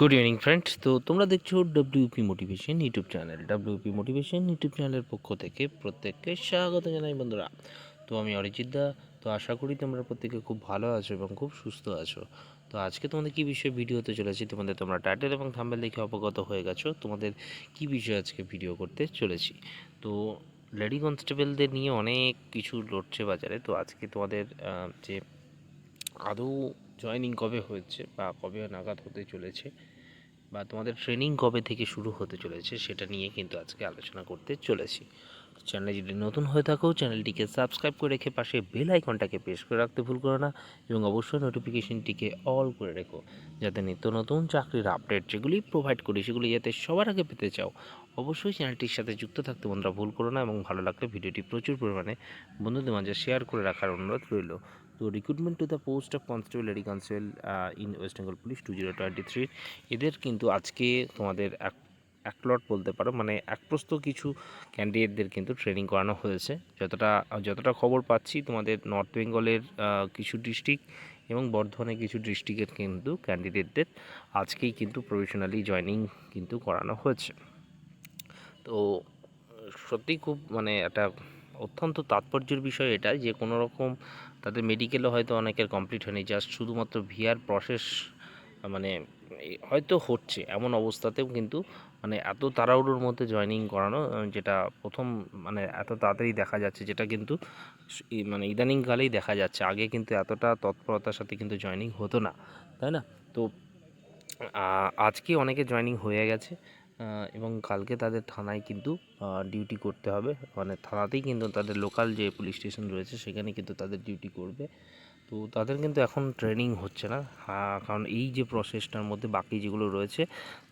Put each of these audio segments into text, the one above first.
Good evening friends তো তোমরা দেখছ WP motivation YouTube channel WP motivation YouTube চ্যানেলের পক্ষ থেকে প্রত্যেককে স্বাগত জানাই, বন্ধুরা। তো আমি অরিজিৎ দা। তো আশা করি তোমরা প্রত্যেকে খুব ভালো আছো এবং খুব সুস্থ আছো। তো আজকে তোমাদের কী বিষয়ে ভিডিও হতে চলেছি, তোমাদের তোমরা টাইটেল এবং থাম্বেল দেখে অবগত হয়ে গেছো। তোমাদের কী বিষয়ে আজকে ভিডিও করতে চলেছি? তো লেডি কনস্টেবলদের নিয়ে অনেক কিছু লড়ছে বাজারে। তো আজকে তোমাদের যে আদৌ জয়েনিং কবে হয়েছে বা কবে নাগাদ হতে চলেছে বা তোমাদের ট্রেনিং কবে থেকে শুরু হতে চলেছে সেটা নিয়ে কিন্তু আজকে আলোচনা করতে চলেছি। চ্যানেলে যদি নতুন হয়ে থাকো চ্যানেলটিকে সাবস্ক্রাইব করে রেখে পাশে বেল আইকনটাকে প্রেস করে রাখতে ভুল করো না এবং অবশ্যই নোটিফিকেশনটিকে অল করে রেখো যাতে নিত্য নতুন চাকরির আপডেট যেগুলি প্রোভাইড করি সেগুলি যাতে সবার আগে পেতে চাও। অবশ্যই চ্যানেলটির সাথে যুক্ত থাকতে বন্ধুরা ভুল করো না এবং ভালো লাগলে ভিডিওটি প্রচুর পরিমাণে বন্ধুদের মাঝে শেয়ার করে রাখার অনুরোধ রইল। তো recruitment to the post of constable lady constable in West Bengal police two zero twenty three এদের কিন্তু আজকে তোমাদের এক এক লট বলতে পারো মানে এক প্রস্ত কিছু ক্যান্ডিডেটদের কিন্তু ট্রেনিং করানো হয়েছে। যতটা যতটা খবর পাচ্ছি, তোমাদের নর্থ বেঙ্গলের কিছু ডিস্ট্রিক্ট এবং বর্ধমানের কিছু ডিস্ট্রিক্টের কিন্তু ক্যান্ডিডেটদের আজকেই কিন্তু প্রফেশনালি জয়েনিং কিন্তু করানো হয়েছে। তো সত্যি খুব মানে একটা অত্যন্ত তাৎপর্যের বিষয় এটা যে কোনো রকম তাদের মেডিকেলও হয়তো অনেকের কমপ্লিট হয়নি। জাস্ট শুধুমাত্র ভিআর প্রসেস মানে হয়তো হচ্ছে এমন অবস্থাতেও কিন্তু মানে এত তাড়াহুড়োর মধ্যে জয়েনিং করানো যেটা প্রথম মানে এত তাড়াতাড়ি দেখা যাচ্ছে, যেটা কিন্তু মানে ইদানিংকালেই দেখা যাচ্ছে। আগে কিন্তু এতটা তৎপরতার সাথে কিন্তু জয়েনিং হতো না, তাই না? তো আজকে অনেকে জয়েনিং হয়ে গেছে। এবং কালকে তাদের থানায় কিন্তু ডিউটি করতে হবে। মানে থানাতেই কিন্তু তাদের লোকাল যে পুলিশ স্টেশন রয়েছে সেখানে কিন্তু তাদের ডিউটি করবে। তো তাদের কিন্তু এখন ট্রেনিং হচ্ছে না। হ্যাঁ, কারণ এই যে প্রসেসটার মধ্যে বাকি যেগুলো রয়েছে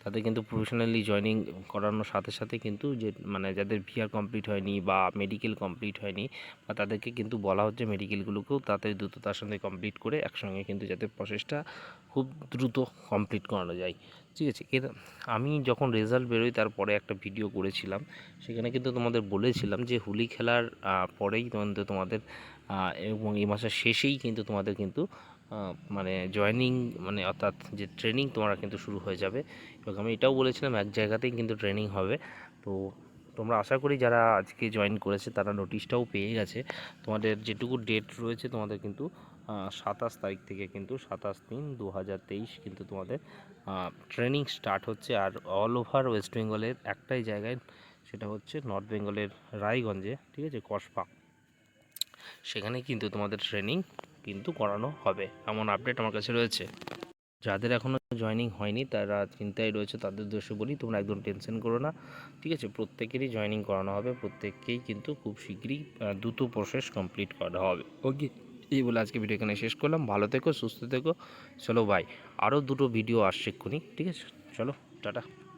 তাদের কিন্তু প্রফেশনালি জয়েনিং করানোর সাথে সাথে কিন্তু যে মানে যাদের ভিআর কমপ্লিট হয়নি বা মেডিকেল কমপ্লিট হয়নি বা তাদেরকে কিন্তু বলা হচ্ছে মেডিকেলগুলোকেও তাড়াতাড়ি দ্রুততার সঙ্গে কমপ্লিট করে একসঙ্গে কিন্তু যাতে প্রসেসটা খুব দ্রুত কমপ্লিট করানো যায়। ঠিক আছে? এর, আমি যখন রেজাল্ট বেরোই তারপরে একটা ভিডিও করেছিলাম, সেখানে কিন্তু তোমাদের বলেছিলাম যে হোলি খেলার পরেই তোমাদের তোমাদের এবং এই মাসের শেষেই কিন্তু তোমাদের কিন্তু মানে জয়েনিং মানে অর্থাৎ যে ট্রেনিং তোমরা কিন্তু শুরু হয়ে যাবে। এবং আমি এটাও বলেছিলাম, এক জায়গাতেই কিন্তু ট্রেনিং হবে। তো তোমরা আশা করি যারা আজকে জয়েন করেছে, তারা নোটিশটাও পেয়ে গেছে। তোমাদের যেটুকু ডেট রয়েছে, তোমাদের কিন্তু সাতাশ তারিখ থেকে কিন্তু সাতাশ তিন দু হাজার তেইশ কিন্তু তোমাদের ট্রেনিং স্টার্ট হচ্ছে। আর অল ওভার ওয়েস্ট বেঙ্গলের একটাই জায়গায়, সেটা হচ্ছে নর্থ বেঙ্গলের রায়গঞ্জে, ঠিক আছে? কসবা। সেখানে কিন্তু তোমাদের ট্রেনিং কিন্তু করানো হবে, এমন আপডেট আমার কাছে রয়েছে। যাদের এখনও জয়েনিং হয়নি, তারা চিন্তায় রয়েছে, তাদের দোষে বলি, তোমরা একদম টেনশন করো না, ঠিক আছে? প্রত্যেকেরই জয়েনিং করানো হবে, প্রত্যেককেই কিন্তু খুব শীঘ্রই দ্রুত প্রসেস কমপ্লিট করা হবে। ওকে এই বলে আজকে ভিডিও এখানে শেষ করলাম। ভালো থেকো, সুস্থ থেকো। চলো বাই আরও দুটো ভিডিও আসছে এক্ষুনি, ঠিক আছে? চলো, টাটা।